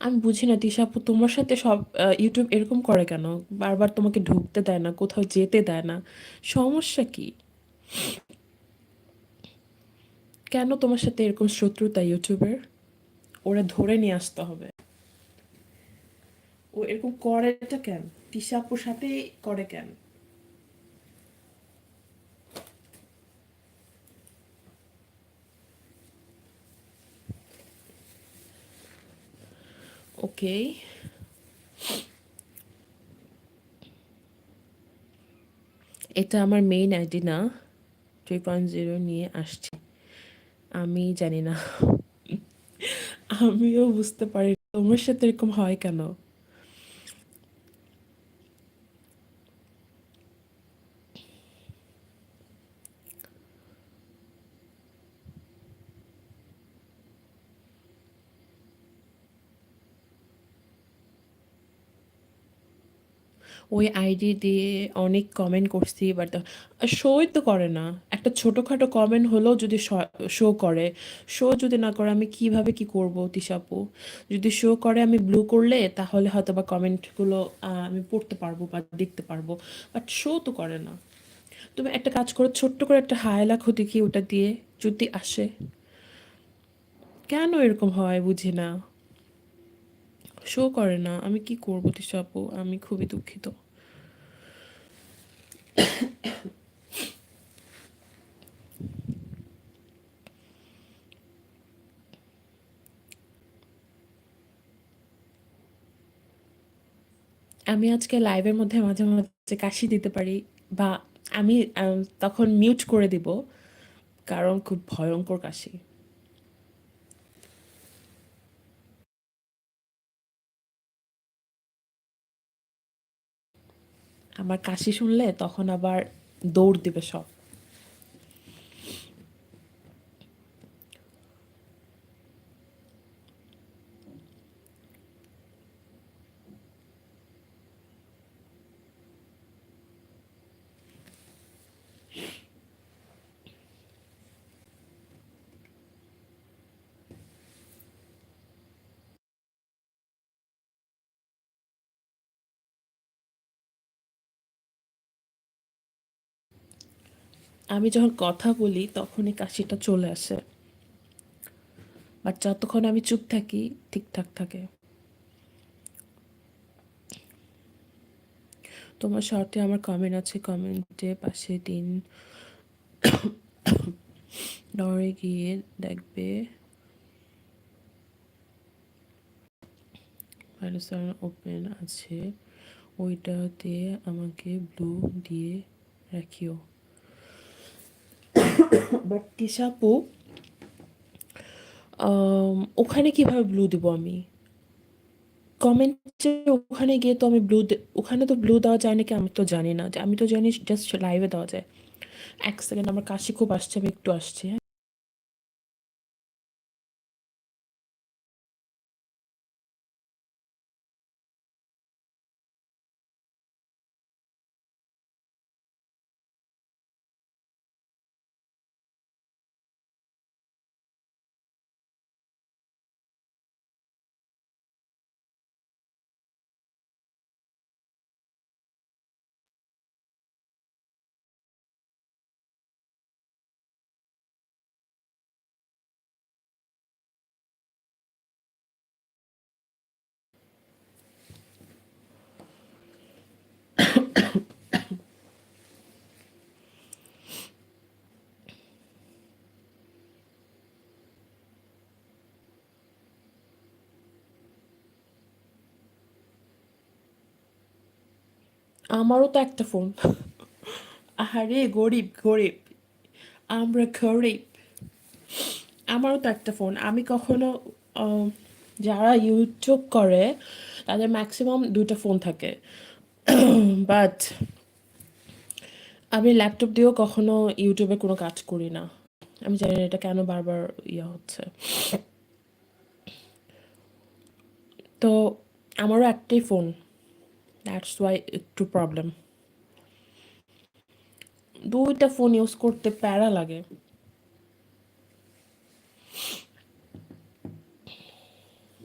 আমি বুঝি না তিশা তোমার সাথে সব ইউটিউব এরকম করে কেন? বারবার তোমাকে ঢুকতে দেয় না, কোথাও যেতে দেয় না। সমস্যা কি? কেন তোমার সাথে এরকম শত্রুতা ইউটিউবের? ওরা ধরে নিয়ে আসতে হবে। ও এরকম করেটা কেন? তিশা সাথে করে কেন? ওকে এটা আমার মেইন আইডি না। থ্রি পয়েন্ট জিরো নিয়ে আসছে। আমি জানি না। আমিও বুঝতে পারি তোমার সাথে এরকম হয় কেন? ওই আইডি দিয়ে অনেক কমেন্ট করছি বাট শোই তো করে না। একটা ছোটোখাটো কমেন্ট হলেও যদি শো করে। শো যদি না করে, আমি কীভাবে কি করব তিশাপু যদি শো করে, আমি ব্লু করলে, তাহলে হয়তো বা কমেন্টগুলো আমি পড়তে পারব বা দেখতে পারব। বাট শো তো করে না। তুমি একটা কাজ করো, ছোট্ট করে একটা হায়লাখো দেখি ওটা দিয়ে যদি আসে। কেন এরকম হয়, বুঝি না। শো করে না। আমি কি করব তিশাপু আমি খুবই দুঃখিত। আমি আজকে লাইভের মধ্যে মাঝে মাঝে কাশি দিতে পারি বা আম, তখন মিউট করে দিব কারণ খুব ভয়ঙ্কর কাশি। আমার কাশি শুনলে তখন আবার দৌড় দিবে সব। আমি যখন কথা বলি, তখনই কাশিটা চলে আসে। বাট যতক্ষণ আমি চুপ থাকি, ঠিকঠাক থাকে। তোমার শর্টে আমার কমেন্ট আছে। কমেন্টে পাশে দিন। ডরে গিয়ে দেখবে। ওপেন আছে। ওইটাতে আমাকে ব্লু দিয়ে রাখিও। বাট টিসাপু ওখানে কীভাবে ব্লু দেব আমি? কমেন্টে ওখানে গিয়ে তো আমি ব্লু ওখানে তো ব্লু দেওয়া যায় নাকি আমি তো জানি না। আমি তো জানি জাস্ট লাইভে দেওয়া যায়। এক সেকেন্ড আমার কাশি খুব আসছে, আমি একটু আসছি হ্যাঁ? আমারও তো একটা ফোন আরে গরিব গরিব। আমরা গরিব। আমারও তো একটা ফোন আমি কখনো যারা ইউটিউব করে, তাদের ম্যাক্সিমাম দুইটা ফোন থাকে। বাট আমি ল্যাপটপ দিয়েও কখনো ইউটিউবে কোনো কাজ করি না। আমি জানি না এটা কেন বারবার ইয়ে হচ্ছে। তো, আমারও একটাই ফোন দ্যাটস ওয়াই একটু প্রবলেম দুইটা ফোন ইউজ করতে প্যারা লাগে।